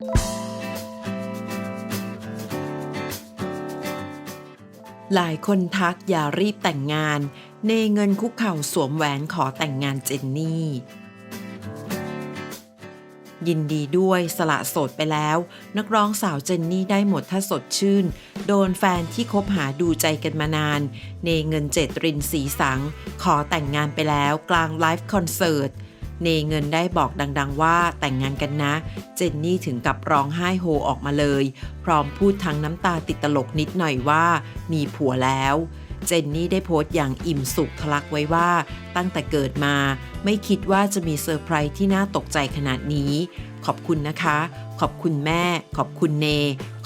หลายคนทักอย่ารีบแต่งงาน เนเงินคุกเข่าสวมแหวนขอแต่งงานเจนนี่ ยินดีด้วยสละโสดไปแล้ว นักร้องสาวเจนนี่ได้หมดถ้าสดชื่น โดนแฟนที่คบหาดูใจกันมานาน เนเงินเจตรินสีสัง ขอแต่งงานไปแล้วกลางไลฟ์คอนเสิร์ต เนเงินได้บอกดังๆว่าแต่งงานกันนะ เจนนี่ถึงกับร้องไห้โฮออกมาเลย พร้อมพูดทั้งน้ำตาติดตลกนิดหน่อยว่า มีผัวแล้วเจนนี่ได้โพสต์อย่างอิ่มสุขทะลักไว้ว่า ตั้งแต่เกิดมา ไม่คิดว่าจะมีเซอร์ไพรส์ที่น่าตกใจขนาดนี้ ขอบคุณนะคะ ขอบคุณแม่ ขอบคุณเน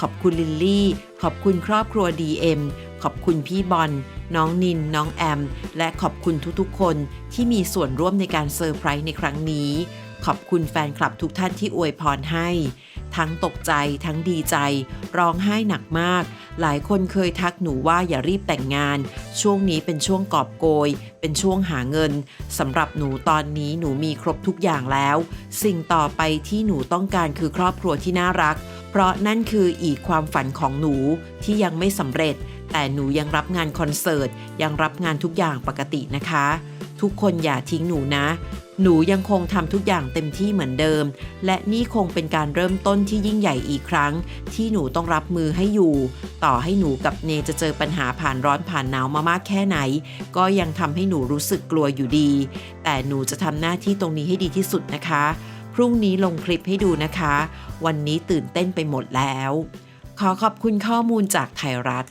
ขอบคุณลิลลี่ ขอบคุณครอบครัว DM ขอบคุณพี่บอลน้องนิน น้องแอม และขอบคุณทุกๆ คนที่มีส่วนร่วมในการเซอร์ไพรส์ในครั้งนี้ ขอบคุณแฟนคลับทุกท่านที่อวยพรให้ ทั้งตกใจทั้งดีใจ ร้องไห้หนักมาก หลายคนเคยทักหนูว่าอย่ารีบแต่งงาน ช่วงนี้เป็นช่วงกอบโกย เป็นช่วงหาเงินสำหรับหนูตอนนี้หนูมีครบทุกอย่างแล้ว สิ่งต่อไปที่หนูต้องการคือครอบครัวที่น่ารัก เพราะนั่นคืออีกความฝันของหนูที่ยังไม่สำเร็จ แต่หนูยังรับงานคอนเสิร์ต ยังรับงานทุกอย่างปกตินะคะ ทุกคนอย่าทิ้งหนูนะ หนูยังคงทำทุกอย่างเต็มที่เหมือนเดิม และนี่คงเป็นการเริ่มต้นที่ยิ่งใหญ่อีกครั้ง ที่หนูต้องรับมือให้อยู่ ต่อให้หนูกับเนจะเจอปัญหาผ่านร้อนผ่านหนาวมามากแค่ไหน ก็ยังทำให้หนูรู้สึกกลัวอยู่ดี แต่หนูจะทำหน้าที่ตรงนี้ให้ดีที่สุดนะคะ พรุ่งนี้ลงคลิปให้ดูนะคะ วันนี้ตื่นเต้นไปหมดแล้ว ขอขอบคุณข้อมูลจากไทยรัฐ